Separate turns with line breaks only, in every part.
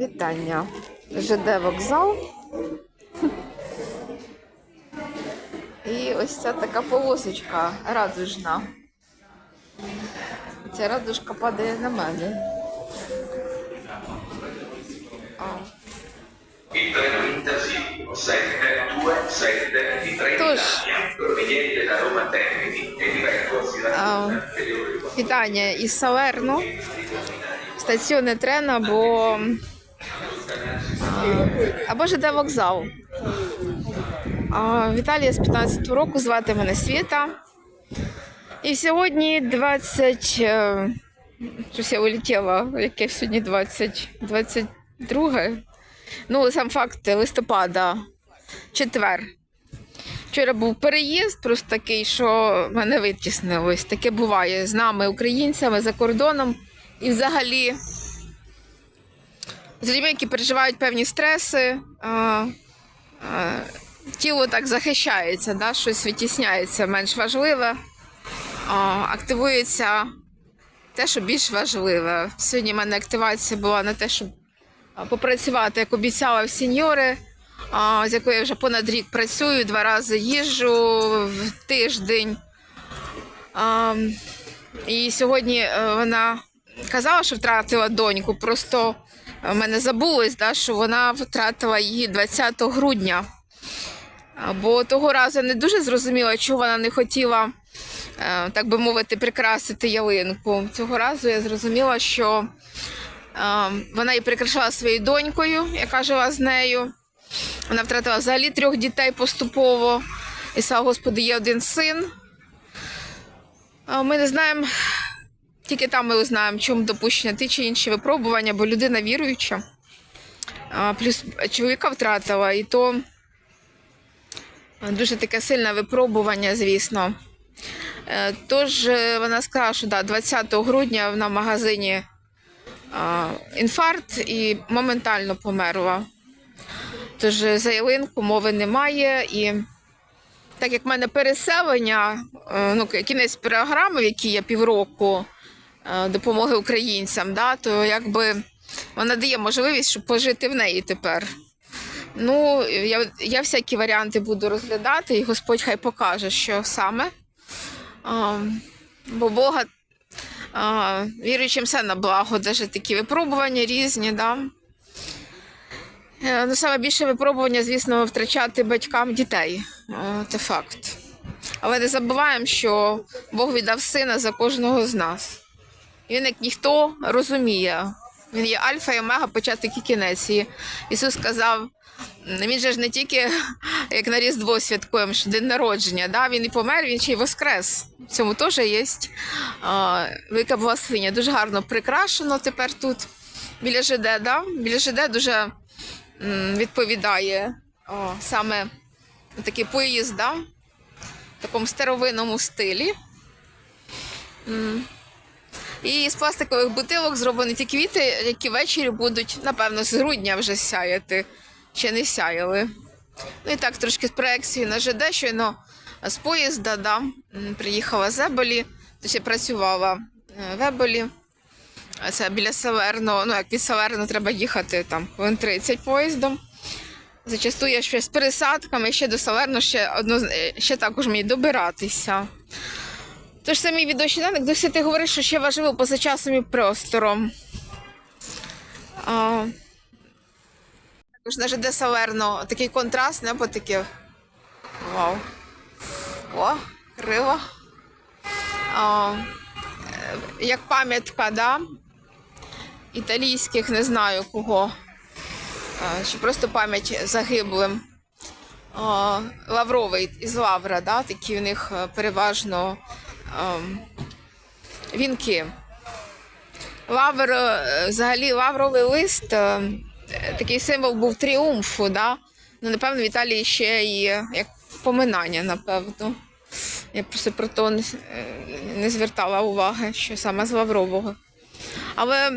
Вітання. ЖД вокзал. І ось ця така полосочка радужна. Ця радужка падає на мене.
Il treno Intercity 727 di Trenitalia, proveniente da
Вітання із Салерно. Стаціони трена або, або ЖД вокзал. Віталія з 15-го року звати мене Світа. І сьогодні 20. е, Щось я улетіла, яке сьогодні 20, 22. Ну, сам факт листопада, четвер. Вчора був переїзд, просто такий, що мене витіснило. Ось таке буває з нами, українцями, за кордоном. І взагалі з людьми, які переживають певні стреси, а, а, тіло так захищається, да? щось витісняється менш важливе, а, активується те, що більш важливе. Сьогодні в мене активація була на те, щоб попрацювати, як обіцяла в сеньори, а, з якою я вже понад рік працюю, два рази їжджу в тиждень. А, і сьогодні е, вона казала, що втратила доньку. Просто в мене забулось, да, що вона втратила її 20 грудня. Бо того разу я не дуже зрозуміла, чого вона не хотіла, е, так би мовити, прикрасити ялинку. Цього разу я зрозуміла, що е, вона її прикрашала своєю донькою, яка жила з нею. Вона втратила взагалі трьох дітей поступово. І слава Господу, є один син. Ми не знаємо, тільки там ми узнаємо, чому допущення ті чи інші випробування, бо людина віруюча. Плюс чоловіка втратила, і то дуже таке сильне випробування, звісно. Е, Тож е, вона сказала, що да, 20 грудня вона в магазині інфаркт і моментально померла. Тож е, за ялинку мови немає. І так як в мене переселення, ну, кінець програми, в якій я півроку допомоги українцям, да, то якби вона дає можливість, щоб пожити в неї тепер. Ну, я, я всякі варіанти буду розглядати, і Господь хай покаже, що саме. А, бо Бога а, віруючим все на благо, навіть такі випробування різні. Да? Е, Ну, саме більше випробування, звісно, втрачати батькам дітей. Е, Це факт. Але не забуваємо, що Бог віддав сина за кожного з нас. Він, як ніхто, розуміє. Він є альфа і омега, початок і кінець. І Ісус сказав, він же ж не тільки як на Різдво святкуємо, що день народження, да? він і помер, він ще й воскрес. В цьому теж є е, велика благословення. Дуже гарно прикрашено тепер тут біля ЖД. Да? Біля ЖД дуже відповідає о, саме такий поїзд, в такому старовинному стилі. І з пластикових бутилок зроблені ті квіти, які ввечері будуть, напевно, з грудня вже сяяти, ще не сяяли. Ну і так, трошки з проекції на ЖД, щойно з поїзда, да, приїхала з Еболі, тобто працювала е, в Еболі. Це біля Саверно, ну як від Саверно треба їхати там хвилин 30 поїздом. Зачасту я ще з пересадками, ще до Салерно, ще одно е, ще також мені добиратися. Тож це мій відеощоденник, досі ти говориш, що ще важливо поза часом і простором. А, також на ЖД Салерно такий контраст, небо таке. Вау. О, криво. А, е, як пам'ятка, да? італійських, не знаю кого. А, Чи просто пам'ять загиблим. А, Лавровий із Лавра, да? такі в них е, переважно вінки. Лавр, е, взагалі, лавровий лист, е, такий символ був тріумфу, да? ну, напевно, в Італії ще і як поминання, напевно. Я просто про то не, е, звертала уваги, що саме з Лаврового. Але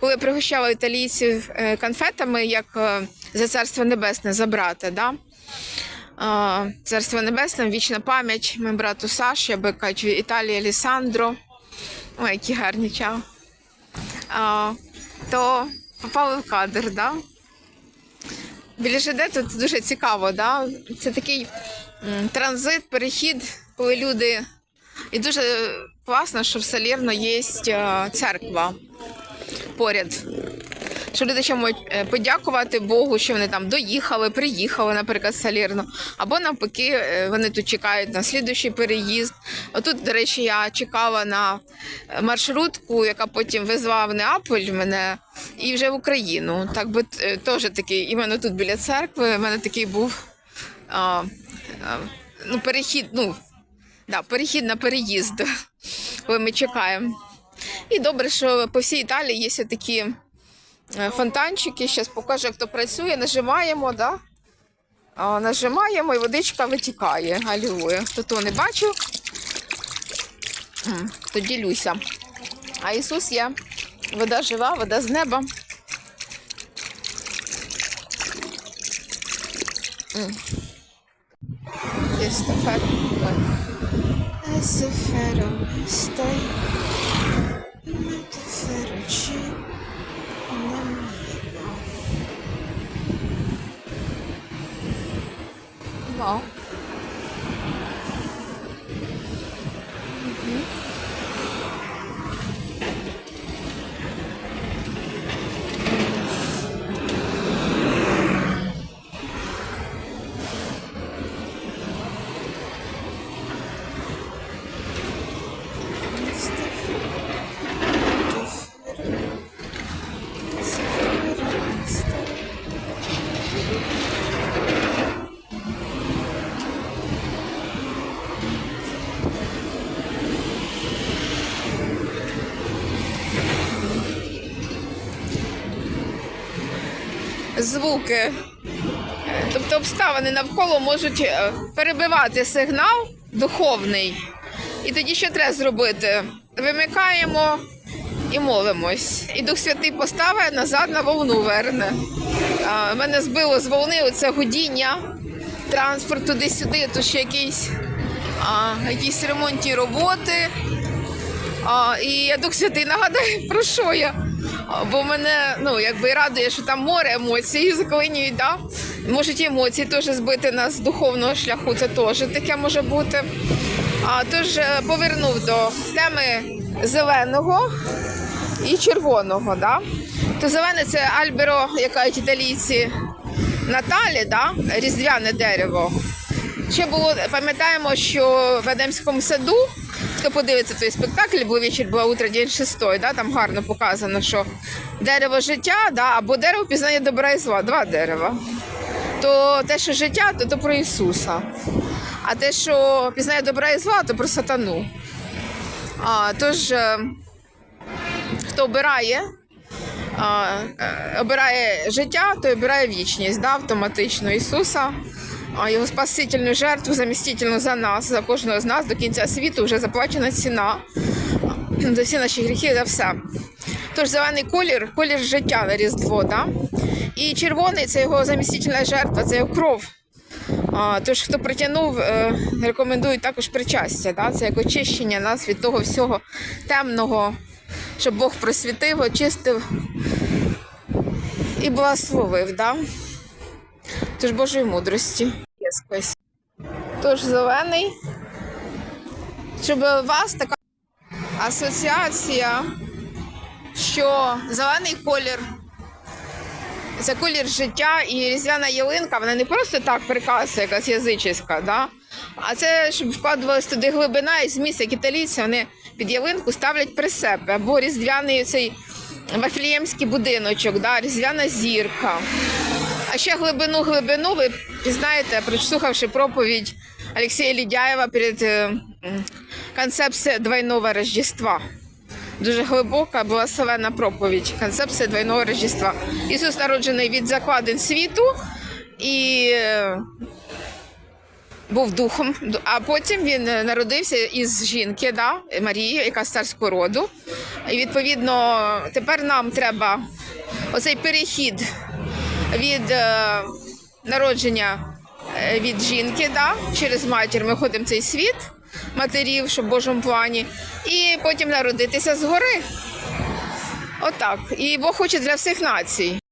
коли пригощала італійців е, конфетами, як е, за царство небесне забрати, да? Царство Небесне, вічна пам'ять, моєму брату Саші, або кажуть, Італія Лісандро. Ой, які гарні чао. То попали в кадр, да? Біля ЖД тут дуже цікаво, да? Це такий транзит, перехід, коли люди. І дуже класно, що в Салірно є церква поряд. Що люди ще можуть е, подякувати Богу, що вони там доїхали, приїхали, наприклад, Салірно. Або навпаки, е, вони тут чекають на слідуючий переїзд. Отут, до речі, я чекала на е, маршрутку, яка потім везла в Неаполь мене і вже в Україну. Так би теж такий, іменно тут біля церкви, в мене такий був а, а, ну, перехід, ну, да, перехід на переїзд, коли ми чекаємо. І добре, що по всій Італії є такі фонтанчики. Зараз покажу, як то працює. Нажимаємо, да? нажимаємо і водичка витікає. Алілуя. Хто то не бачив, то ділюся. А Ісус є. Вода жива, вода з неба. М. Є стафер. Вау. Звуки, тобто обставини навколо можуть е, перебивати сигнал духовний. І тоді що треба зробити? Вимикаємо і молимось. І Дух Святий поставить назад на волну верне. Мене збило з волни оце гудіння транспорт туди-сюди, то ще якісь, а, якісь ремонтні роботи. А, і я Дух Святий нагадаю, про що я. Бо мене ну, якби радує, що там море емоцій заклинюють, да? Можуть емоції теж збити нас з духовного шляху, це теж таке може бути. А, тож е, повернув до теми зеленого і червоного. Да? То зелене це альберо, як кажуть італійці, Наталі, да? різдвяне дерево. Ще було, пам'ятаємо, що в Едемському саду, хто подивиться той спектакль, бо вечір була утро, день шестой, да, там гарно показано, що дерево життя, да, або дерево пізнання добра і зла, два дерева. То те, що життя, то, то про Ісуса. А те, що пізнає добра і зла, то про сатану. А, тож, е, хто обирає, а, е, обирає життя, то обирає вічність, да, автоматично Ісуса, а його спасительну жертву, замістительну за нас, за кожного з нас до кінця світу вже заплачена ціна за всі наші гріхи, за все. Тож зелений колір колір життя на Різдво, да? і червоний це його замістительна жертва, це його кров. Тож, хто притягнув, е, рекомендують також причастя. Да? Це як очищення нас від того всього темного, щоб Бог просвітив, очистив і благословив. Да? Тож Божої мудрості. Є. Тож зелений. Щоб у вас така асоціація, що зелений колір це колір життя і різдвяна ялинка, вона не просто так приказує, якась язичська, да? а це щоб вкладувалась туди глибина і зміст, як італійці, вони під ялинку ставлять при себе. Або різдвяний цей вафліємський будиночок, да? різдвяна зірка. А ще глибину глибину ви пізнаєте, прослухавши проповідь Олексія Лідяєва перед е, концепцією двойного Рождества. Дуже глибока була селена проповідь, концепція двойного Рождества. Ісус народжений від закладин світу і е, був духом, а потім він народився із жінки, да, Марії, яка з царського роду. І відповідно тепер нам треба оцей перехід від е, народження е, від жінки, да, через матір ми ходимо цей світ матерів, що в Божому плані, і потім народитися згори. Отак. І Бог хоче для всіх націй.